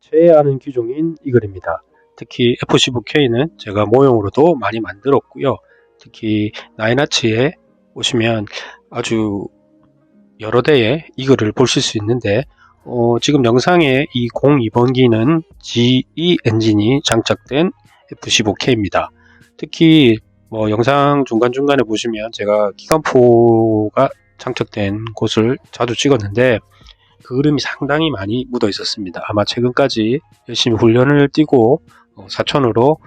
최애하는 기종인 이글입니다. 특히 F15K는 제가 모형으로도 많이 만들었고요. 특히 나인아치에 오시면 아주 여러 대의 이글을 보실 수 있는데 어, 지금 영상에 이 02번기는 GE 엔진이 장착된 F15K입니다. 특히 뭐 영상 중간중간에 보시면 제가 기관포가 장착된 곳을 자주 찍었는데 그 그림이 상당히 많이 묻어 있었습니다. 아마 최근까지 열심히 훈련을 뛰고 어, 사천으로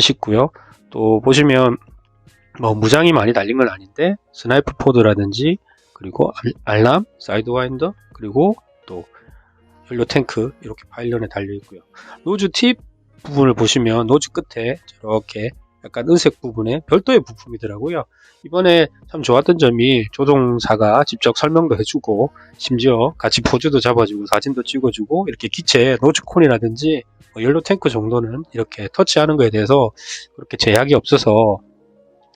싶고요. 또 보시면 뭐 무장이 많이 달린 건 아닌데 스나이프 포드라든지 그리고 알- 알람, 사이드와인더 그리고 또 연료 탱크 이렇게 파일런에 달려 있고요. 노즈 팁 부분을 보시면 노즈 끝에 저렇게 약간 은색 부분에 별도의 부품이더라고요. 이번에 참 좋았던 점이 조종사가 직접 설명도 해주고 심지어 같이 포즈도 잡아주고 사진도 찍어주고 이렇게 기체 노즈콘이라든지 뭐 연료 탱크 정도는 이렇게 터치하는 거에 대해서 그렇게 제약이 없어서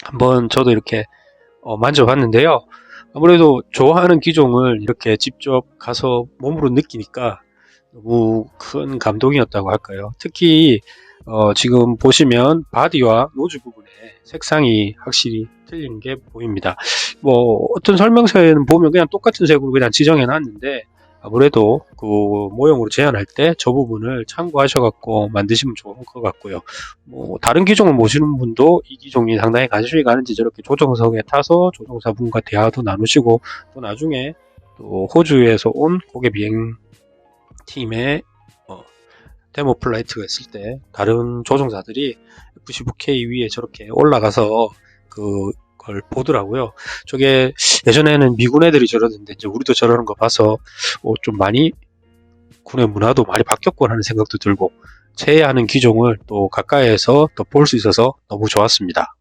한번 저도 이렇게 어, 만져봤는데요. 아무래도 좋아하는 기종을 이렇게 직접 가서 몸으로 느끼니까 너무 큰 감동이었다고 할까요? 특히 어, 지금 보시면 바디와 노즈 부분에 색상이 확실히 틀린 게 보입니다. 뭐 어떤 설명서에는 보면 그냥 똑같은 색으로 그냥 지정해 놨는데 아무래도 그 모형으로 제한할 때 저 부분을 참고하셔갖고 만드시면 좋은 것 같고요. 뭐 다른 기종을 모시는 분도 이 기종이 상당히 관심이 가는지 저렇게 조종석에 타서 조종사분과 대화도 나누시고 또 나중에 또 호주에서 온 고개 비행 팀의 어, 데모 플라이트가 있을 때 다른 조종사들이 F-15K 위에 저렇게 올라가서 그걸 보더라고요. 저게 예전에는 미군 애들이 저러는데 이제 우리도 저러는 거 봐서 어, 좀 많이 군의 문화도 많이 바뀌었구나 하는 생각도 들고 최애하는 기종을 또 가까이에서 또 볼 수 있어서 너무 좋았습니다.